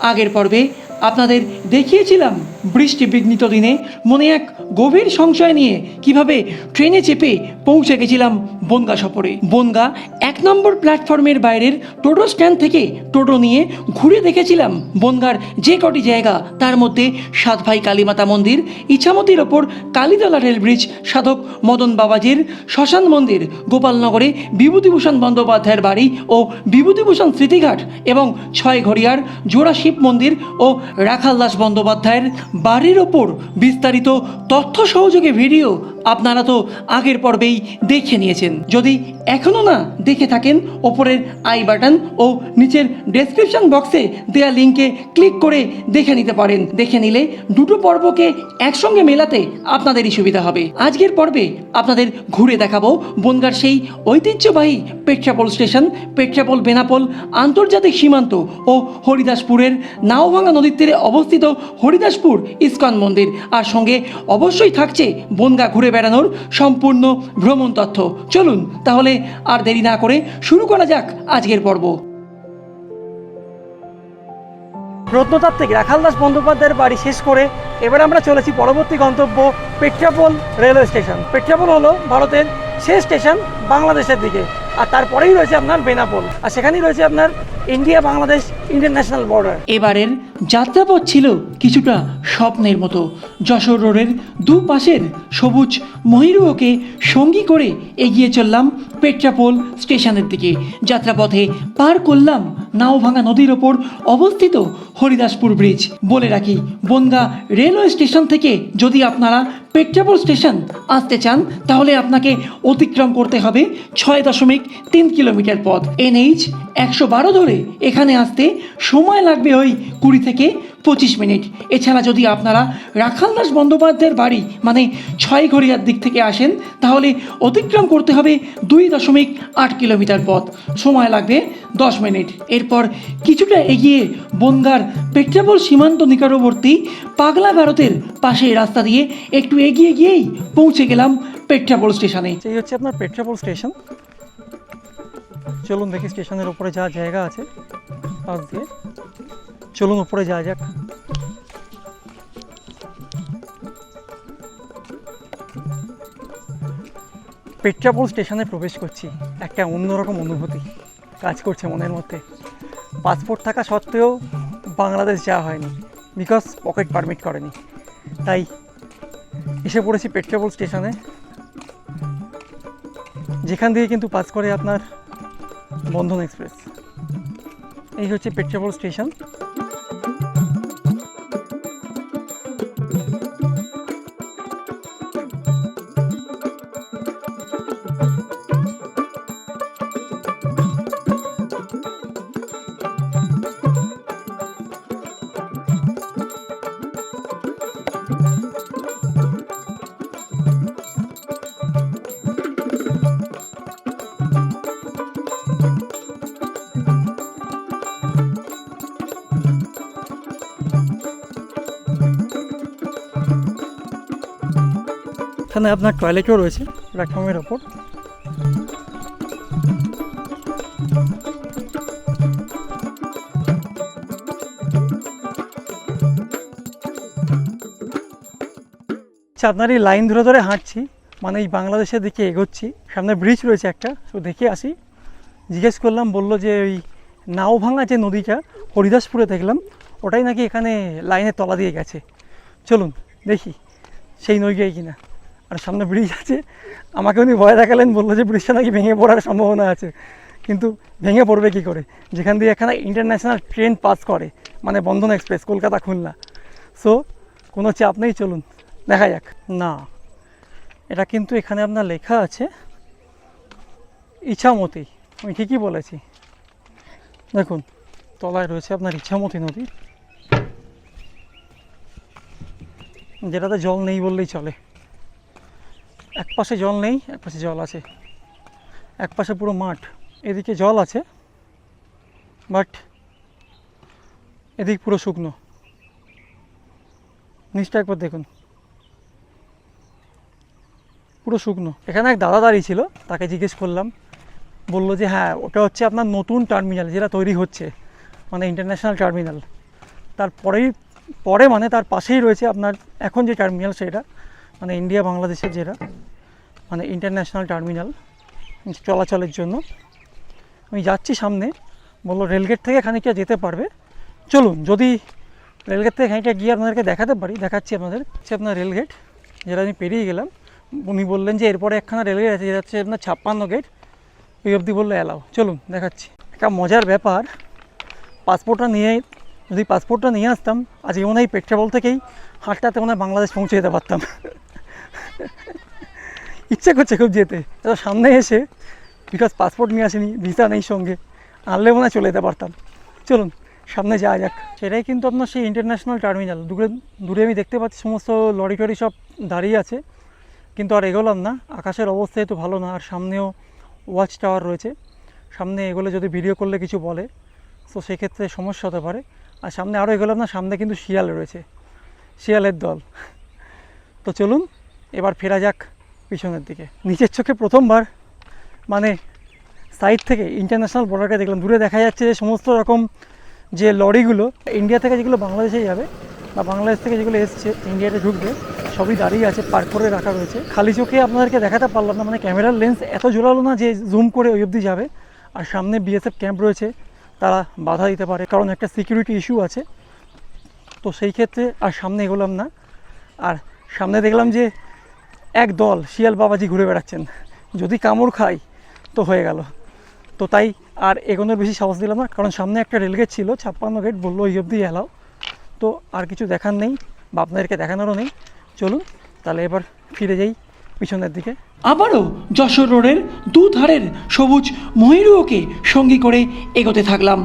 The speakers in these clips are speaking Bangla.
আগের পর্বে আপনাদের দেখিয়েছিলাম। বৃষ্টি বিঘ্নিত দিনে মনে এক গভীর সংশয় নিয়ে কীভাবে ট্রেনে চেপে পৌঁছে গেছিলাম বনগা সফরে। বনগা এক নম্বর প্ল্যাটফর্মের বাইরের টোটো স্ট্যান্ড থেকে টোটো নিয়ে ঘুরে দেখেছিলাম বনগার যে কটি জায়গা, তার মধ্যে সাত ভাই কালীমাতা মন্দির, ইছামতির ওপর কালীতলা রেল ব্রিজ, সাধক মদন বাবাজির শ্মশান মন্দির, গোপালনগরে বিভূতিভূষণ বন্দ্যোপাধ্যায়ের বাড়ি ও বিভূতিভূষণ স্মৃতিঘাট এবং ছয়ঘড়িয়ার জোড়া শিব মন্দির ও রাখাল দাস বন্দ্যোপাধ্যায়ের বাড়ির ওপর বিস্তারিত তথ্য সহযোগে ভিডিও আপনারা তো আগের পর্বেই দেখে নিয়েছেন। যদি এখনও না দেখে থাকেন, ওপরের আই বাটন ও নিচের ডেসক্রিপশন বক্সে দেয়া লিঙ্কে ক্লিক করে দেখে নিতে পারেন। দেখে নিলে দুটো পর্বকে একসঙ্গে মেলাতে আপনাদেরই সুবিধা হবে। আজকের পর্বে আপনাদের ঘুরে দেখাবো বনগার সেই ঐতিহ্যবাহী পেট্রাপোল স্টেশন পেট্রাপোল বেনাপোল, আন্তর্জাতিক সীমান্ত ও হরিদাসপুরের নাওভাঙা নদীর তীরে অবস্থিত হরিদাসপুর ইস্কন মন্দির। আর সঙ্গে অবশ্যই থাকছে বনগা ঘুরে বেড়ানোর সম্পূর্ণ ভ্রমণ তথ্য চলুন তাহলে আর দেরি না করে শুরু করা যাক আজকের পর্ব। প্রত্নতাত্ত্বিক রাখালদাস বন্দ্যোপাধ্যায়ের বাড়ি শেষ করে এবার আমরা চলেছি পরবর্তী গন্তব্য পেট্রাপোল রেলওয়ে স্টেশন। পেট্রাপোল হলো ভারতের শেষ স্টেশন বাংলাদেশের দিকে আর তারপরেই রয়েছে আপনার বেনাপোল আর সেখানেই রয়েছে আপনার ইন্ডিয়া বাংলাদেশ ইন্টারন্যাশনাল বর্ডার। এবারের যাত্রাপথ ছিল কিছুটা স্বপ্নের মতো। যশোর রোডের দুপাশের সবুজ মহিরুহকে সঙ্গী করে এগিয়ে চললাম পেট্রাপোল স্টেশনের দিকে। যাত্রাপথে পার করলাম নাওভাঙা নদীর ওপর অবস্থিত হরিদাসপুর ব্রিজ। বলে রাখি, বনগা রেলওয়ে স্টেশন থেকে যদি আপনারা পেট্রাপোল স্টেশন আসতে চান, তাহলে আপনাকে অতিক্রম করতে হবে ছয় দশমিক তিন কিলোমিটার পথ। এনএইচ একশো বারো ধরে এখানে আসতে সময় লাগবে ওই কুড়ি থেকে পঁচিশ মিনিট। এছাড়া যদি আপনারা রাখালদাস বন্দ্যোপাধ্যায়ের বাড়ি মানে ছয় ঘড়িয়ার দিক থেকে আসেন, তাহলে অতিক্রম করতে হবে দুই দশমিক আট কিলোমিটার পথ। সময় লাগবে দশ মিনিট। এরপর কিছুটা এগিয়ে বনগার পেট্রাপোল সীমান্ত নিকটবর্তী পাগলা ভারতের পাশে রাস্তা দিয়ে একটু এগিয়ে গিয়েই পৌঁছে গেলাম পেট্রাপোল স্টেশনে এই হচ্ছে আপনার পেট্রাপোল স্টেশন চলুন দেখি স্টেশনের উপরে যা জায়গা আছে, পাশ দিয়ে। চলুন উপরে যাওয়া যাক। পেট্রাপোল স্টেশনে প্রবেশ করছি, একটা অন্যরকম অনুভূতি। কাজ করছে মনের মধ্যে। পাসপোর্ট থাকা সত্ত্বেও বাংলাদেশ যাওয়া হয়নি বিকজ পকেট পারমিট করেনি। তাই এসে পড়েছি পেট্রাপোল স্টেশনে যেখান থেকে কিন্তু পাস করে আপনার বন্ধন এক্সপ্রেস এই হচ্ছে পেট্রাপোল স্টেশন এখানে আপনার টয়লেটও রয়েছে প্ল্যাটফর্মের ওপর। আচ্ছা আপনার এই লাইন ধরে ধরে হাঁটছি মানে এই বাংলাদেশের দিকে এগোচ্ছি, সামনে ব্রিজ রয়েছে একটা, তো দেখে আসি। জিজ্ঞেস করলাম, বলল যে ওই নাওভাঙা যে নদীটা, হরিদাসপুরে দেখলাম, ওটাই নাকি এখানে লাইনের তলা দিয়ে গেছে। চলুন, দেখি, সেই নদীটাই কিনা। আর সামনে ব্রিজ আছে। আমাকে উনি ভয় দেখালেন, বলল যে ব্রিজটা নাকি ভেঙে পড়ার সম্ভাবনা আছে। কিন্তু ভেঙে পড়বে কি করে? যেখান দিয়ে এখানে ইন্টারন্যাশনাল ট্রেন পাস করে মানে বন্ধন এক্সপ্রেস কলকাতা খুলনা। সো কোনো চাপ নেই, চলুন, দেখা যাক। না, এটা কিন্তু এখানে আপনার লেখা আছে, ইছামতি। আমি ঠিকই বলেছি। দেখুন, তলায় রয়েছে আপনার ইছামতি নদী। যেটাতে জল নেই বললেই চলে। এক পাশে জল নেই, এক পাশে জল আছে। এক পাশে পুরো মাঠ। এদিকে জল আছে বাট এদিক পুরো শুকনো। নিচটা একবার দেখুন। পুরো শুকনো। এখানে এক দাদা দাঁড়িয়ে ছিল, তাকে জিজ্ঞেস করলাম। বলল যে হ্যাঁ ওটা হচ্ছে আপনার নতুন টার্মিনাল যেটা তৈরি হচ্ছে মানে ইন্টারন্যাশনাল টার্মিনাল তারপরেই পরে মানে তার পাশেই রয়েছে আপনার এখন যে টার্মিনাল সেটা মানে ইন্ডিয়া বাংলাদেশের যেটা। মানে ইন্টারন্যাশনাল টার্মিনাল চলাচলের জন্য। আমি যাচ্ছি সামনে, বলল রেলগেট থেকে খানিকটা যেতে পারবে? চলুন, যদি রেলগেট থেকে খানিকটা গিয়ে আপনাদেরকে দেখাতে পারি, দেখাচ্ছি আপনাদের হচ্ছে আপনার রেলগেট যেটা আমি পেরিয়ে গেলাম। উনি বললেন যে, এরপরে একখানা রেলগেট আছে, যেটা হচ্ছে আপনার ছাপ্পান্ন গেট ওই অবধি বলল অ্যালাও চলুন, দেখাচ্ছি। একটা মজার ব্যাপার পাসপোর্টটা নিয়ে, যদি পাসপোর্টটা নিয়ে আসতাম, আজকে মনে হয় পেট্রাবল থেকেই হাটটাতে মনে হয় বাংলাদেশ পৌঁছে যেতে পারতাম। ইচ্ছে করছে খুব যেতে। এত সামনে এসে বিকজ পাসপোর্ট নিয়ে আসেনি ভিসা নেই সঙ্গে, আনলে মনে চলে যেতে পারতাম। চলুন, সামনে যাওয়া যাক। সেটাই কিন্তু আপনার সেই ইন্টারন্যাশনাল টার্মিনাল দূরে দূরে আমি দেখতে পাচ্ছি সমস্ত লরি টরি সব দাঁড়িয়ে আছে। কিন্তু আর এগোলাম না, আকাশের অবস্থা তো ভালো না, আর সামনেও ওয়াচ টাওয়ার রয়েছে। সামনে এগোলে যদি ভিডিও করলে কিছু বলে, তো সেক্ষেত্রে সমস্যা হতে পারে। আর সামনে আরও এগোলাম না, সামনে কিন্তু শিয়াল রয়েছে। শিয়ালের দল। তো চলুন, এবার ফেরা যাক। পিছনের দিকে। নিচের চোখে প্রথমবার মানে সাইড থেকে ইন্টারন্যাশনাল বর্ডারটা দেখলাম। দূরে দেখা যাচ্ছে যে সমস্ত রকম যে লরিগুলো ইন্ডিয়া থেকে যেগুলো বাংলাদেশে যাবে বা বাংলাদেশ থেকে যেগুলো এসছে ইন্ডিয়াতে ঢুকবে, সবই দাঁড়িয়ে আছে পার্ক করে রাখা রয়েছে। খালি চোখে আপনাদেরকে দেখাতে পারলাম না মানে ক্যামেরার লেন্স এত জোরালো না যে জুম করে ওই অবধি যাবে। আর সামনে বিএসএফ ক্যাম্প রয়েছে, তারা বাধা দিতে পারে, কারণ একটা সিকিউরিটি ইস্যু আছে। তো সেই ক্ষেত্রে আর সামনে এগোলাম না। আর সামনে দেখলাম যে এক দল শিয়াল বাবাজি ঘুরে বেড়াচ্ছেন। যদি কামড় খাই তো হয়ে গেল। তো তাই আর এগোনোর বেশি সাহস দিলাম না কারণ সামনে একটা রেলগেট ছিল ছাপ্পান্ন গেট বলল ওই অবধি এলাও। তো আর কিছু দেখার নেই বা আপনাদেরকে দেখানোরও নেই। চলুন তাহলে এবার ফিরে যাই পিছনের দিকে। আবারও যশোর রোডের দুধারের সবুজ ময়ূরকে সঙ্গী করে এগোতে থাকলাম।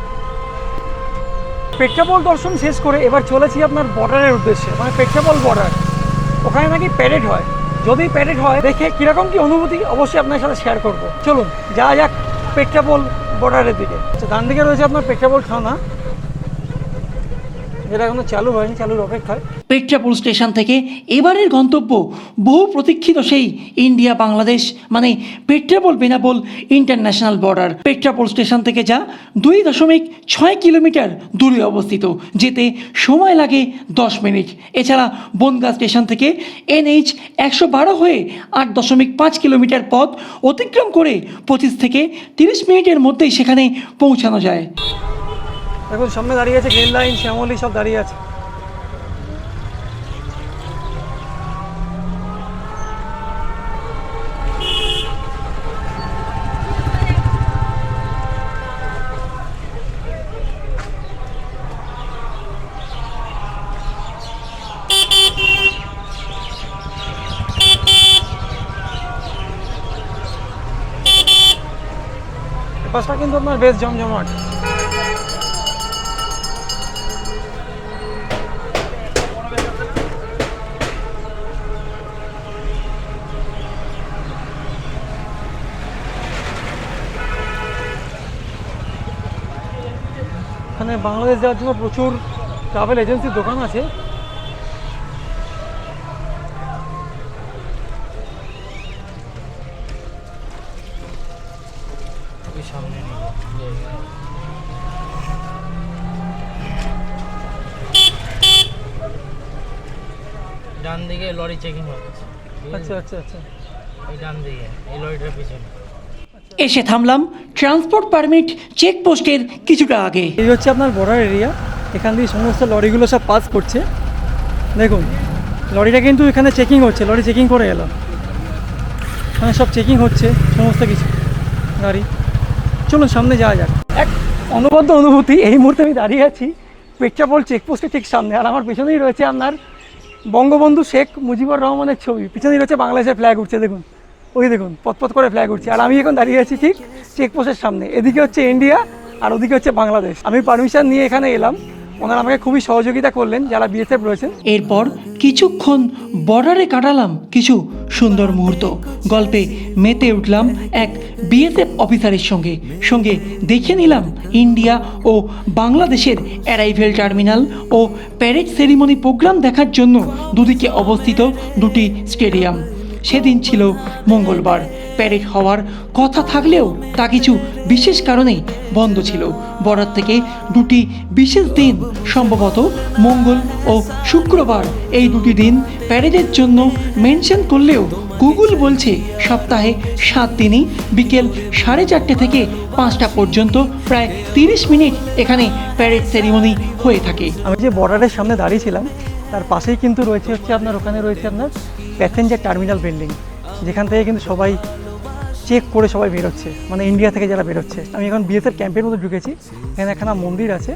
পেট্রাপল দর্শন শেষ করে এবার চলেছি আপনার বর্ডারের উদ্দেশ্যে মানে পেট্রাপল বর্ডার ওখানে নাকি প্যারেড হয়। যদি প্যারেড হয়, দেখে কীরকম কি অনুভূতি অবশ্যই আপনার সাথে শেয়ার করব। চলুন যা যাক পেট্রাপোল বর্ডারের দিকে। আচ্ছা ডান দিকে রয়েছে আপনার পেট্রাপোল থানা যেটা এখনও চালু হয়নি, চালুর অপেক্ষায়। পেট্রাপোল স্টেশন থেকে এবারের গন্তব্য বহু প্রতীক্ষিত সেই ইন্ডিয়া বাংলাদেশ মানে Petrapole Benapole international border. Petrapole station থেকে যা দুই দশমিক ছয় কিলোমিটার দূরে অবস্থিত, যেতে সময় লাগে দশ মিনিট। এছাড়া বনগাঁ স্টেশন থেকে এনএইচ একশো বারো হয়ে আট দশমিক পাঁচ কিলোমিটার পথ অতিক্রম করে পঁচিশ থেকে তিরিশ মিনিটের মধ্যেই সেখানে পৌঁছানো যায়। দেখুন সামনে দাঁড়িয়ে আছে গ্রিন লাইন শ্যামলি সব দাঁড়িয়ে আছে। বাসটা কিন্তু আপনার বেশ জমজমাট। এখানে বাংলাদেশ যাওয়ার জন্য প্রচুর ট্রাভেল এজেন্সির দোকান আছে। ডান দিকে লরি চেকিং হচ্ছে আচ্ছা আচ্ছা আচ্ছা। এই ডান দিকে এই লরিটার পিছনে। এসে থামলাম। ট্রান্সপোর্ট পারমিট চেকপোস্টের কিছুটা আগে। এই হচ্ছে আপনার বর্ডার এরিয়া এখান দিয়ে সমস্ত লরিগুলো সব পাস করছে। দেখুন, লরিটা কিন্তু এখানে চেকিং হচ্ছে। লরি চেকিং করে এলাম এখানে সব চেকিং হচ্ছে, সমস্ত কিছু। গাড়ি। চলুন, সামনে যাওয়া যাক। এক অনবদ্য অনুভূতি। এই মুহূর্তে আমি দাঁড়িয়ে আছি পেট্রাপোল চেকপোস্টের ঠিক সামনে। আর আমার পিছনেই রয়েছে আপনার বঙ্গবন্ধু শেখ মুজিবুর রহমানের ছবি। পিছনেই রয়েছে বাংলাদেশের ফ্ল্যাগ উঠছে, দেখুন। ওই দেখুন পথপথ করে ফ্ল্যাগ উঠছে আর আমি এখন দাঁড়িয়ে আছি ঠিক চেকপোস্টের সামনে। এদিকে হচ্ছে ইন্ডিয়া আর ওদিকে হচ্ছে বাংলাদেশ আমি পারমিশন নিয়ে এখানে এলাম। ওনারা আমাকে খুবই সহযোগিতা করলেন, যারা বিএসএফ রয়েছেন। এরপর কিছুক্ষণ বর্ডারে কাটালাম কিছু সুন্দর মুহূর্ত। গল্পে মেতে উঠলাম এক বিএসএফ অফিসারের সঙ্গে। সঙ্গে দেখে নিলাম ইন্ডিয়া ও বাংলাদেশের অ্যারাইভেল টার্মিনাল ও প্যারেড সেরিমনি প্রোগ্রাম দেখার জন্য দুদিকে অবস্থিত দুটি স্টেডিয়াম সেদিন ছিল মঙ্গলবার। প্যারেড হওয়ার কথা থাকলেও তা কিছু বিশেষ কারণে বন্ধ ছিল। বরাত থেকে দুটি বিশেষ দিন, সম্ভবত মঙ্গল ও শুক্রবার। এই দুটি দিন প্যারেডের জন্য মেনশন করলেও গুগল বলছে সপ্তাহে সাত দিনই বিকেল সাড়ে চারটে থেকে পাঁচটা পর্যন্ত প্রায় তিরিশ মিনিট এখানে প্যারেড সেরিমনি হয়ে থাকে। আমি যে বর্ডারের সামনে দাঁড়িয়েছিলাম তার পাশেই কিন্তু রয়েছে হচ্ছে আপনার, ওখানে রয়েছে আপনার প্যাসেঞ্জার টার্মিনাল বিল্ডিং যেখান থেকে কিন্তু সবাই চেক করে সবাই বেরোচ্ছে মানে ইন্ডিয়া থেকে যারা বেরোচ্ছে। আমি এখন বিএসএফ ক্যাম্পের মধ্যে ঢুকেছি, এখানে একখানা মন্দির আছে,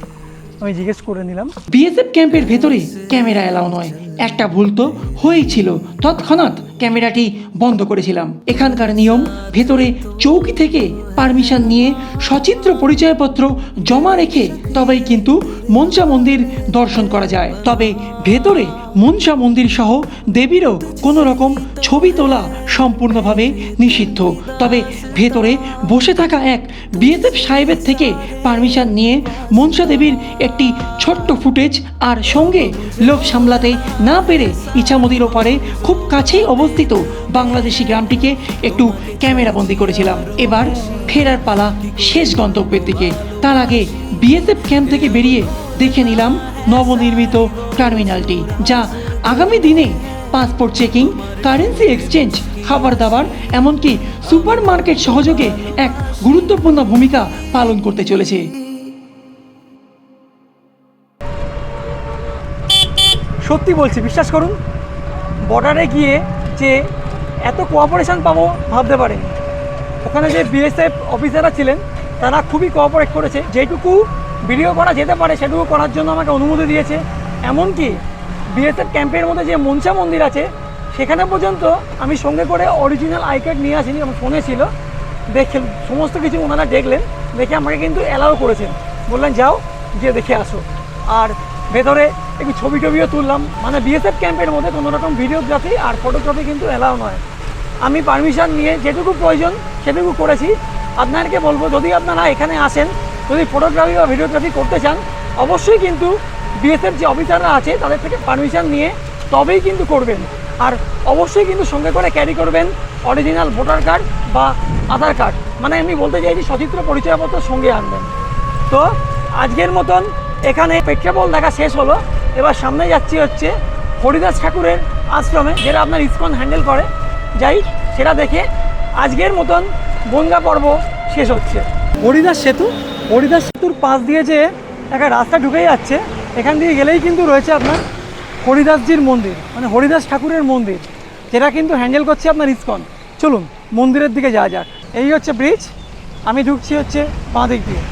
আমি জিজ্ঞেস করে নিলাম। বিএসএফ ক্যাম্পের ভেতরে ক্যামেরা এলাও নয়, একটা ভুল তো হয়েছিল তৎক্ষণাৎ ক্যামেরাটি বন্ধ করেছিলাম। এখানকার নিয়ম, ভেতরে চৌকি থেকে পারমিশন নিয়ে সচিত্র পরিচয়পত্র জমা রেখে তবেই কিন্তু মনসা মন্দির দর্শন করা যায়। তবে ভেতরে মনসা মন্দির সহ দেবীরও কোনো রকম ছবি তোলা সম্পূর্ণভাবে নিষিদ্ধ। তবে ভেতরে বসে থাকা এক বিএসএফ সাহেবের থেকে পারমিশন নিয়ে মনসা দেবীর একটি ছোট্ট ফুটেজ আর সঙ্গে লোভ সামলাতে না পেরে ইছামতির ওপারে খুব কাছেই অবস্থিত বাংলাদেশি গ্রামটিকে একটু ক্যামেরাবন্দি করেছিলাম। এবার ফেরার পালা শেষ গন্তব্যের দিকে। তার আগে বিএসএফ ক্যাম্প থেকে বেরিয়ে দেখে নিলাম নবনির্মিত টার্মিনালটি, যা আগামী দিনে পাসপোর্ট চেকিং কারেন্সি এক্সচেঞ্জ খাবার দাবার, এমনকি সুপার মার্কেট সহযোগে এক গুরুত্বপূর্ণ ভূমিকা পালন করতে চলেছে। সত্যি বলছি, বিশ্বাস করুন বর্ডারে গিয়ে যে এত কোঅপারেশন পাবো ভাবতে পারিনি। ওখানে যে বিএসএফ অফিসাররা ছিলেন, তারা খুবই কোঅপারেট করেছে। যেটুকু ভিডিও করা যেতে পারে, সেটুকু করার জন্য আমাকে অনুমতি দিয়েছে। এমনকি বিএসএফ ক্যাম্পের মধ্যে যে মনসা মন্দির আছে, সেখানে পর্যন্ত আমি সঙ্গে করে অরিজিনাল আই কার্ড নিয়ে আসিনি, আমার ফোনে ছিল। দেখে সমস্ত কিছু ওনারা দেখলেন, দেখে আমাকে কিন্তু অ্যালাউ করেছেন। বললেন, যাও, গিয়ে দেখে আসো। আর ভেতরে একটু ছবি টবিও তুললাম। মানে বিএসএফ ক্যাম্পের মধ্যে কোনো রকম ভিডিওগ্রাফি আর ফটোগ্রাফি কিন্তু অ্যালাউ নয়। আমি পারমিশন নিয়ে যেটুকু প্রয়োজন সেটুকু করেছি। আপনাদেরকে বলব, যদি আপনারা এখানে আসেন, যদি ফটোগ্রাফি বা ভিডিওগ্রাফি করতে চান, অবশ্যই কিন্তু বিএসএফ যে অফিসাররা আছে, তাদের থেকে পারমিশন নিয়ে তবেই কিন্তু করবেন। আর অবশ্যই কিন্তু সঙ্গে করে ক্যারি করবেন অরিজিনাল ভোটার কার্ড বা আধার কার্ড মানে আমি বলতে চাইছি, সচিত্র পরিচয়পত্র সঙ্গে আনবেন। তো আজকের মতন এখানে পেট্রাপল দেখা শেষ হলো। এবার সামনে যাচ্ছি হচ্ছে হরিদাস ঠাকুরের আশ্রমে, যেটা আপনার ইসকন হ্যান্ডেল করে। যাই সেটা দেখে আজকের মতন বনগা পর্ব শেষ হচ্ছে। হরিদাস সেতু, হরিদাস সেতুর পাশ দিয়ে যে একটা রাস্তা ঢুকে যাচ্ছে, এখান দিয়ে গেলেই কিন্তু রয়েছে আপনার হরিদাসজির মন্দির মানে হরিদাস ঠাকুরের মন্দির, যেটা কিন্তু হ্যান্ডেল করছে আপনার ইসকন। চলুন, মন্দিরের দিকে যাওয়া যাক। এই হচ্ছে ব্রিজ, আমি ঢুকছি হচ্ছে বাঁ দিক দিয়ে।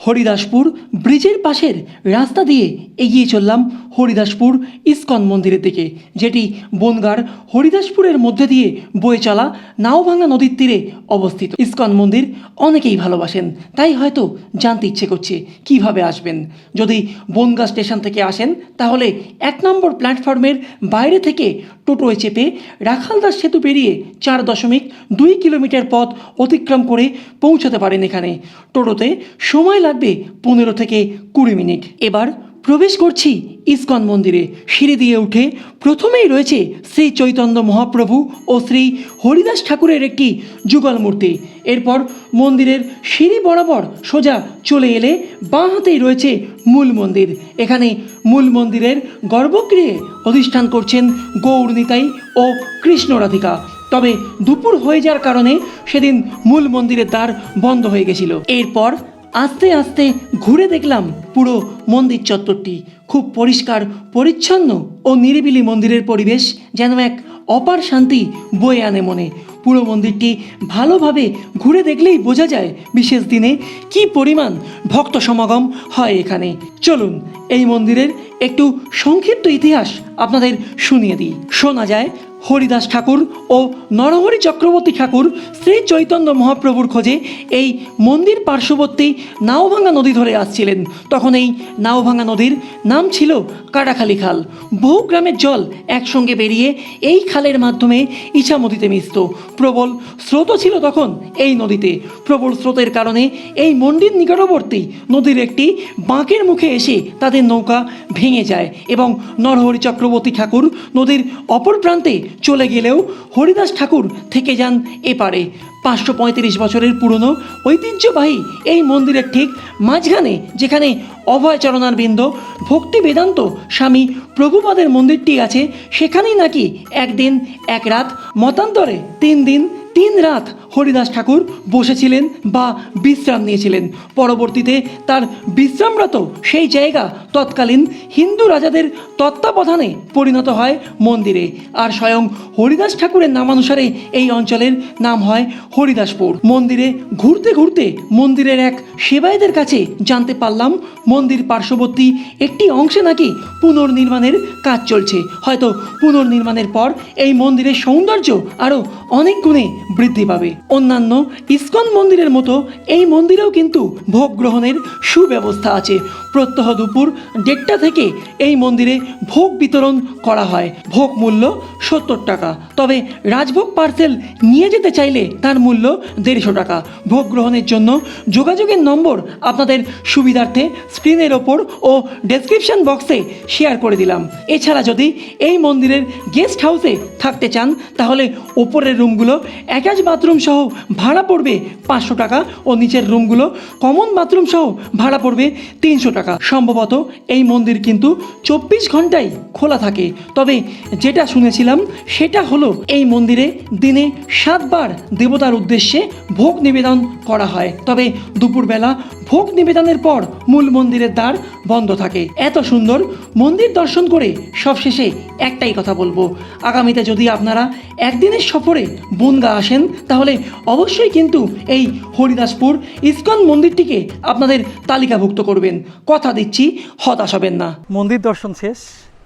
হরিদাসপুর ব্রিজের পাশের রাস্তা দিয়ে এগিয়ে চললাম হরিদাসপুর ইস্কন মন্দিরের দিকে, যেটি বনগার হরিদাসপুরের মধ্যে দিয়ে বয়ে চলা নাওভাঙ্গা নদীর তীরে অবস্থিত। ইস্কন মন্দির অনেকেই ভালোবাসেন, তাই হয়তো জানতে ইচ্ছে করছে কীভাবে আসবেন। যদি বনগা স্টেশন থেকে আসেন, তাহলে এক নম্বর প্ল্যাটফর্মের বাইরে থেকে টোটোয় চেপে রাখালদাস সেতু পেরিয়ে চার দশমিক দুই কিলোমিটার পথ অতিক্রম করে পৌঁছাতে পারেন এখানে। টোটোতে সময় লাগবে পনেরো থেকে কুড়ি মিনিট। এবার প্রবেশ করছি ইসকন মন্দিরে। সিঁড়ি দিয়ে উঠে প্রথমেই রয়েছে শ্রী চৈতন্য মহাপ্রভু ও শ্রী হরিদাস ঠাকুরের একটি যুগল মূর্তি। এরপর মন্দিরের সিঁড়ি বরাবর সোজা চলে এলে বাঁ হাতেই রয়েছে মূল মন্দির। এখানে মূল মন্দিরের গর্ভগৃহে অধিষ্ঠান করছেন গৌর নিতাই ও কৃষ্ণ রাধিকা। তবে দুপুর হয়ে যাওয়ার কারণে সেদিন মূল মন্দিরের দ্বার বন্ধ হয়ে গেছিল। এরপর আস্তে আস্তে ঘুরে দেখলাম পুরো মন্দির চত্বরটি। খুব পরিষ্কার, পরিচ্ছন্ন ও নিরিবিলি মন্দিরের পরিবেশ যেন এক অপার শান্তি বয়ে আনে মনে। পুরো মন্দিরটি ভালোভাবে ঘুরে দেখলেই বোঝা যায় বিশেষ দিনে কি পরিমাণ ভক্ত সমাগম হয় এখানে। চলুন, এই মন্দিরের একটু সংক্ষিপ্ত ইতিহাস আপনাদের শুনিয়ে দিই। শোনা যায় হরিদাস ঠাকুর ও নরহরি চক্রবর্তী ঠাকুর শ্রী চৈতন্য মহাপ্রভুর খোঁজে এই মন্দির পার্শ্ববর্তী নাওভাঙ্গা নদী ধরে আসছিলেন। তখন এই নাওভাঙ্গা নদীর নাম ছিল কাটাখালি খাল। বহু গ্রামের জল একসঙ্গে বেরিয়ে এই খালের মাধ্যমে ইছামতিতে মিশত। প্রবল স্রোতও ছিল তখন এই নদীতে। প্রবল স্রোতের কারণে এই মন্দির নিকটবর্তী নদীর একটি বাঁকের মুখে এসে তাদের নৌকা ভেঙে যায় এবং নরহরি চক্রবর্তী ঠাকুর নদীর অপর প্রান্তে চলে গেলেও হরিদাস ঠাকুর থেকে যান এপারে। পাঁচশো পঁয়ত্রিশ বছরের পুরনো, ঐতিহ্যবাহী এই মন্দিরের ঠিক মাঝখানে, যেখানে অভয় বৃন্দ ভক্তি বেদান্ত স্বামী প্রভুপাদের মন্দিরটি আছে, সেখানেই নাকি একদিন, এক রাত, মতান্তরে তিন দিন তিন রাত হরিদাস ঠাকুর বসেছিলেন বা বিশ্রাম নিয়েছিলেন। পরবর্তীতে তার বিশ্রামরত সেই জায়গা তৎকালীন হিন্দু রাজাদের তত্ত্বাবধানে পরিণত হয় মন্দিরে আর স্বয়ং হরিদাস ঠাকুরের নামানুসারে এই অঞ্চলের নাম হয় হরিদাসপুর। মন্দিরে ঘুরতে ঘুরতে মন্দিরের এক সেবায়দের কাছে জানতে পারলাম, মন্দির পার্শ্ববর্তী একটি অংশে নাকি পুনর্নির্মাণের কাজ চলছে। হয়তো পুনর্নির্মাণের পর এই মন্দিরের সৌন্দর্য আরও অনেক গুণে বৃদ্ধি পাবে। অন্যান্য ইস্কন মন্দিরের মতো এই মন্দিরেও কিন্তু ভোগ গ্রহণের সুব্যবস্থা আছে। প্রত্যহ দুপুর দেড়টা থেকে এই মন্দিরে ভোগ বিতরণ করা হয়। ভোগ মূল্য সত্তর টাকা। তবে রাজভোগ পার্সেল নিয়ে যেতে চাইলে তার মূল্য দেড়শো টাকা। ভোগ গ্রহণের জন্য যোগাযোগের নম্বর আপনাদের সুবিধার্থে স্ক্রিনের ওপর ও ডেসক্রিপশন বক্সে শেয়ার করে দিলাম। এছাড়া যদি এই মন্দিরের গেস্ট হাউসে থাকতে চান, তাহলে ওপরের রুমগুলো অ্যাটাচ বাথরুম সহ ভাড়া পড়বে পাঁচশো টাকা ও নিচের রুমগুলো কমন বাথরুম সহ ভাড়া পড়বে তিনশো টাকা। সম্ভবত এই মন্দির কিন্তু চব্বিশ ঘন্টাই খোলা থাকে। তবে যেটা শুনেছিলাম, সেটা হলো এই মন্দিরে দিনে সাতবার দেবতার উদ্দেশ্যে ভোগ নিবেদন করা হয়। তবে দুপুরবেলা ভোগ নিবেদনের পর মূল মন্দিরের দ্বার বন্ধ থাকে। এত সুন্দর মন্দির দর্শন করে সবশেষে একটাই কথা বলব। আগামীতে যদি আপনারা একদিনের সফরে বনগা আসেন তাহলে অবশ্যই কিন্তু এই হরিদাসপুর ইস্কন মন্দিরটিকে আপনাদের তালিকাভুক্ত করবেন। কথা দিচ্ছি হতাশ হবেন না। মন্দির দর্শন শেষ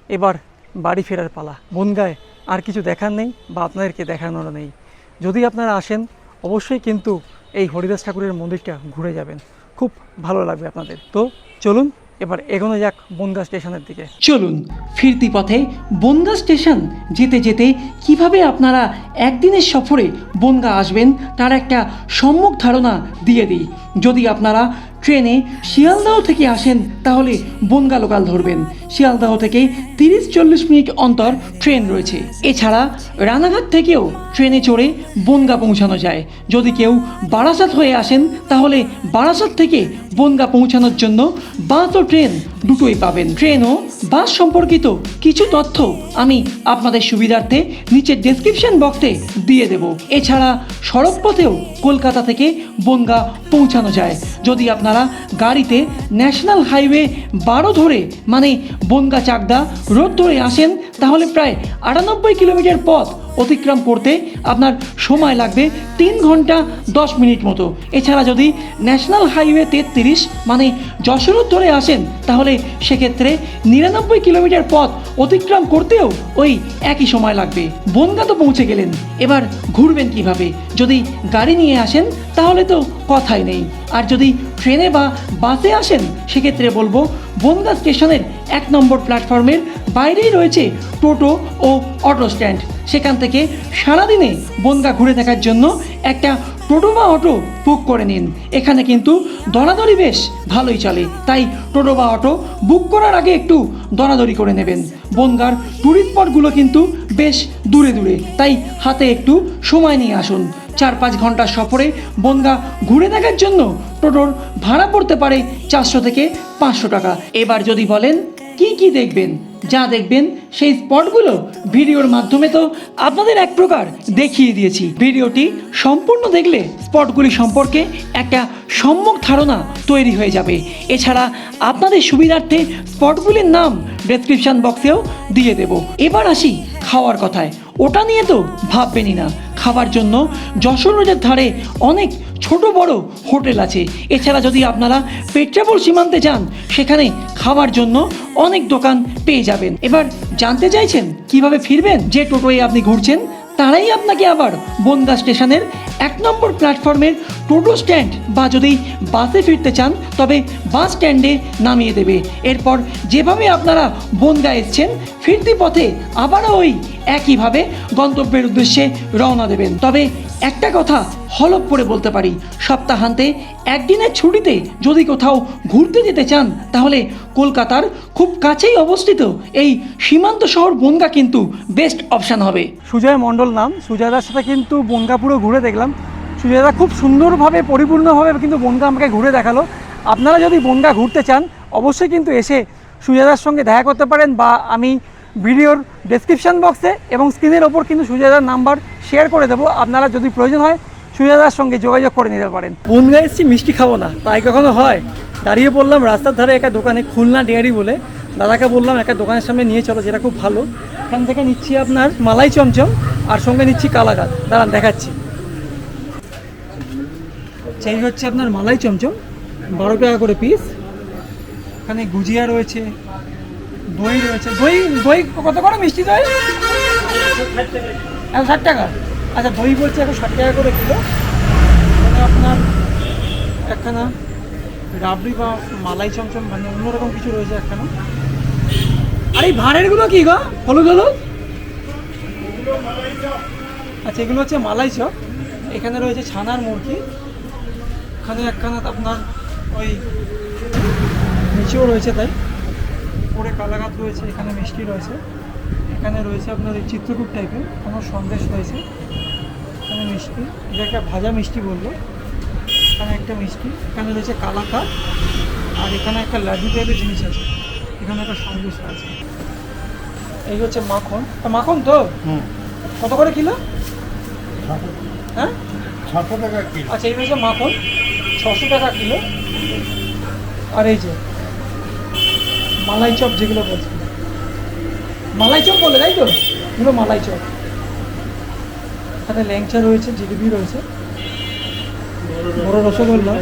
এবার বাড়ি ফেরার পালা। বনগায় আর কিছু দেখার নেই বা আপনাদেরকে দেখানোর নেই। যদি আপনারা আসেন অবশ্যই কিন্তু এই হরিদাস ঠাকুরের মন্দিরটা ঘুরে যাবেন। খুব ভালো লাগবে আপনাদের। তো চলুন এবার এগোনো যাক বনগা স্টেশনের দিকে। চলুন ফিরতি পথে বনগা স্টেশন যেতে যেতে কীভাবে আপনারা একদিনের সফরে বনগা আসবেন, তার একটা সম্মুখ ধারণা দিয়ে দিই। যদি আপনারা ট্রেনে শিয়ালদাহ থেকে আসেন, তাহলে বনগা লোকাল ধরবেন। শিয়ালদাহ থেকে তিরিশ চল্লিশ মিনিট অন্তর ট্রেন রয়েছে। এছাড়া রানাঘাট থেকেও ট্রেনে চড়ে বনগা পৌঁছানো যায়। যদি কেউ বারাসাত হয়ে আসেন, তাহলে বারাসাত থেকে বনগা পৌঁছানোর জন্য বাস ও ট্রেন দুটোই পাবেন। ট্রেন ও বাস সম্পর্কিত কিছু তথ্য আমি আপনাদের সুবিধার্থে নিচের ডেসক্রিপশন বক্সে দিয়ে দেব। এছাড়া সড়ক পথেও কলকাতা থেকে বনগা পৌঁছানো যায়। যদি আপনারা গাড়িতে ন্যাশনাল হাইওয়ে বারো ধরে মানে বনগা চাকদা রোড ধরে আসেন, তাহলে প্রায় আটানব্বই কিলোমিটার পথ অতিক্রম করতে আপনার সময় লাগবে তিন ঘণ্টা দশ মিনিট মতো। এছাড়া যদি ন্যাশনাল হাইওয়ে তেত্রিশ মানে যশোর ধরে আসেন, তাহলে সেক্ষেত্রে নিরানব্বই কিলোমিটার পথ অতিক্রম করতেও ওই একই সময় লাগবে। বনগা তো পৌঁছে গেলেন। এবার ঘুরবেন কীভাবে? যদি গাড়ি নিয়ে আসেন, তাহলে তো কথাই নেই। আর যদি ট্রেনে বা বাসে আসেন, সেক্ষেত্রে বলব বনগা স্টেশনের এক নম্বর প্ল্যাটফর্মের বাইরেই রয়েছে টোটো ও অটো স্ট্যান্ড। সেখান থেকে সারাদিনে বনগা ঘুরে থাকার জন্য একটা টোটো বা অটো বুক করে নিন। এখানে কিন্তু দরাদরি বেশ ভালোই চলে। তাই টোটো বা অটো বুক করার আগে একটু দরাদরি করে নেবেন। বনগার ট্যুরিস্ট স্পটগুলো কিন্তু বেশ দূরে দূরে। তাই হাতে একটু সময় নিয়ে আসুন। চার পাঁচ ঘণ্টার সফরে বনগা ঘুরে দেখার জন্য টোটোর ভাড়া পড়তে পারে চারশো থেকে পাঁচশো টাকা। এবার যদি বলেন কি কি দেখবেন? যা দেখবেন, সেই স্পটগুলো ভিডিওর মাধ্যমে তো আপনাদের এক প্রকার দেখিয়ে দিয়েছি। ভিডিওটি সম্পূর্ণ দেখলে স্পটগুলি সম্পর্কে একটা সম্যক ধারণা তৈরি হয়ে যাবে। এছাড়া আপনাদের সুবিধার্থে স্পটগুলির নাম ডেসক্রিপশান বক্সেও দিয়ে দেব। এবার আসি খাওয়ার কথায়। ওটা নিয়ে তো ভাববেনই না। খাবার জন্য যশোর রোডের ধারে অনেক ছোট বড় হোটেল আছে। এছাড়া যদি আপনারা পেট্রাপোল সীমান্তে যান, সেখানে খাওয়ার জন্য অনেক দোকান পেয়ে যাবেন। এবার জানতে চাইছেন কীভাবে ফিরবেন? যে টোটোয় আপনি ঘুরছেন, তারাই আপনাকে আবার বনগা স্টেশনের এক নম্বর প্ল্যাটফর্মের টোটো স্ট্যান্ড বা যদি বাসে ফিরতে চান, তবে বাস স্ট্যান্ডে নামিয়ে দেবে। এরপর যেভাবে আপনারা বনগা এসছেন, ফিরতি পথে আবারও ওই একইভাবে গন্তব্যের উদ্দেশ্যে রওনা দেবেন। তবে একটা কথা হলপ করে বলতে পারি, সপ্তাহান্তে একদিনের ছুটিতে যদি কোথাও ঘুরতে যেতে চান, তাহলে কলকাতার খুব কাছেই অবস্থিত এই সীমান্ত শহর বনগা কিন্তু বেস্ট অপশান হবে। সুজয় মণ্ডল নাম, সুজয়দার সাথে কিন্তু বনগা পুরো ঘুরে দেখলাম। সুজয়দা খুব সুন্দরভাবে, পরিপূর্ণভাবে কিন্তু বনগা আমাকে ঘুরে দেখাল। আপনারা যদি বনগা ঘুরতে চান, অবশ্যই কিন্তু এসে সুজয়দার সঙ্গে দেখা করতে পারেন বা আমি ভিডিওর ডেসক্রিপশন বক্সে এবং স্ক্রিনের ওপর কিন্তু সুজয়দার নাম্বার শেয়ার করে দেবো। আপনারা যদি প্রয়োজন হয় সুজয়দার সঙ্গে যোগাযোগ করে নিতে পারেন। বনগা এসেছি, মিষ্টি খাব না। তাই কখনো হয়? দাঁড়িয়ে পড়লাম রাস্তার ধারে একটা দোকানে, খুলনা ডেয়ারি বলে। দাদাকে বললাম, একটা দোকানের সামনে নিয়ে চলো, যেটা খুব ভালো। এখান থেকে নিচ্ছি আপনার মালাই চমচম, আর সঙ্গে নিচ্ছি কালাকাত দাঁড়ান, দেখাচ্ছি। সেই হচ্ছে আপনার মালাই চমচম, বারো টাকা করে পিস এখানে গুজিয়া রয়েছে, দই রয়েছে। দই দই কত করে মিষ্টি দই? একশো ষাট টাকা। আচ্ছা দই বলছে একশো ষাট টাকা করে কিলো। আপনার একখানা রাবড়ি বা মালাই চমচম মানে অন্যরকম কিছু রয়েছে একখানা। আর, এই ভাঁড়েরগুলো কি গো? হলুদ হলুদ? আচ্ছা এগুলো হচ্ছে মালাই চপ। এখানে রয়েছে ছানার মুরগি। এখানে একখানা আপনার ওই নিচেও রয়েছে তাই। উপরে কালাগাত রয়েছে এখানে মিষ্টি রয়েছে। এখানে রয়েছে আপনার এই চিত্রকূট টাইপের কোনো সন্দেশ রয়েছে। এখানে মিষ্টি এটা একটা ভাজা মিষ্টি বলল এখানে একটা মিষ্টি এখানে রয়েছে কালাকাত আর এখানে একটা লাড্ডু টাইপের জিনিস আছে। এখানে একটা সন্দেশ আছে। এই হচ্ছে মাখন। মাখন তো? কত করে কিলো? হ্যাঁ? টাকা কিলো। আচ্ছা এই হচ্ছে মাখন। ছশো টাকা কিলো। আর এই যে, মালাই চপ যেগুলো বলছি। মালাই চপ বলে, তাই তো? এগুলো মালাই চপ। এখানে ল্যাংচা রয়েছে, জিলিপি রয়েছে। বড় রসগোল্লা।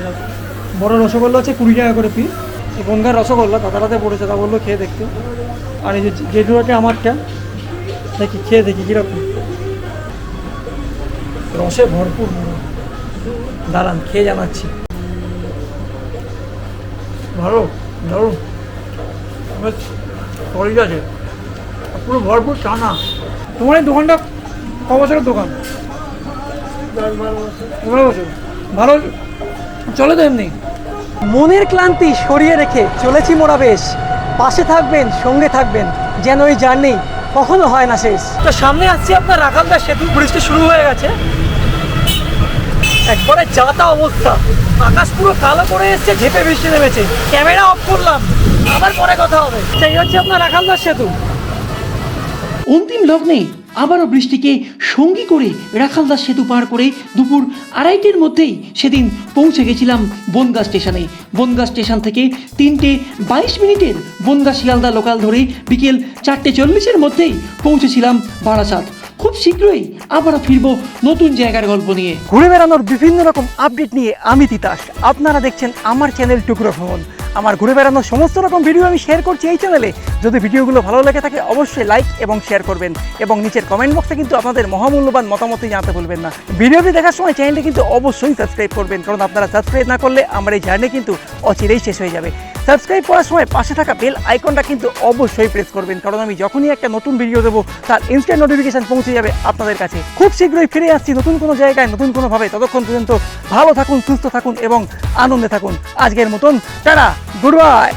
বড় রসগোল্লা হচ্ছে কুড়ি টাকা করে পিস বনগার রসগোল্লা দাদারাতে পড়েছে তা বলল খেয়ে দেখতে। আর এই যে জেঠুরাটা আমারটা, দেখি, খেয়ে দেখি, কীরকম। রসে ভরপুর দাঁড়ান, খেয়ে জানাচ্ছি। ভালো দারুণ সলিড আছে পুরো ভরপুর টানা তোমার এই দোকানটা ক বছরের দোকান? বছর। ভালো চলে তো এমনি। মনের ক্লান্তি সরিয়ে রেখে চলেছি মোরা বেশ। পাশে থাকবেন সঙ্গে থাকবেন। যেন ওই জার্নি কখনো হয় না শেষ। তো সামনে আসছি আপনার রাখালদা সেতু বৃষ্টি শুরু হয়ে গেছে। একবারে যাতা অবস্থা। আকাশ পুরো কালো করে এসছে, ঝেপে বৃষ্টি নেমেছে। ক্যামেরা অফ করলাম। আবার পরে কথা হবে। সেই হচ্ছে আপনার রাখালদার সেতু। অন্তিম লগ্নে আবারও বৃষ্টিকে সঙ্গী করে রাখালদাস সেতু পার করে দুপুর আড়াইটের মধ্যেই সেদিন পৌঁছে গেছিলাম বনগা স্টেশনে। বনগা স্টেশন থেকে তিনটে বাইশ মিনিটের বনগা শিয়ালদা লোকাল ধরে বিকেল চারটে চল্লিশের মধ্যেই পৌঁছেছিলাম বারাসাত। খুব শীঘ্রই আবারও ফিরবো নতুন জায়গার গল্প নিয়ে। ঘুরে বেড়ানোর বিভিন্ন রকম আপডেট নিয়ে আমি তিতাস। আপনারা দেখছেন আমার চ্যানেল টুকরো ভ্রমণ। আমার ঘুরে বেড়ানোর সমস্ত রকম ভিডিও আমি শেয়ার করছি এই চ্যানেলে যদি ভিডিওগুলো ভালো লেগে থাকে, অবশ্যই লাইক এবং শেয়ার করবেন। এবং নিচের কমেন্ট বক্সে কিন্তু আপনাদের মহামূল্যবান মতামত জানাতে ভুলবেন না। ভিডিওটি দেখার সময় চ্যানেলটি কিন্তু অবশ্যই সাবস্ক্রাইব করবেন। কারণ আপনারা সাবস্ক্রাইব না করলে আমার এই জার্নি কিন্তু অচিরেই শেষ হয়ে যাবে। সাবস্ক্রাইব করার সময় পাশে থাকা বেল আইকনটা কিন্তু অবশ্যই প্রেস করবেন। কারণ আমি যখনই একটা নতুন ভিডিও দেবো, তার ইনস্ট্যান্ট নোটিফিকেশান পৌঁছে যাবে আপনাদের কাছে। খুব শীঘ্রই ফিরে আসছি নতুন কোনো জায়গায়, নতুন কোনোভাবে। ততক্ষণ পর্যন্ত ভালো থাকুন, সুস্থ থাকুন এবং আনন্দে থাকুন। আজকের মতন তারা গুড বাই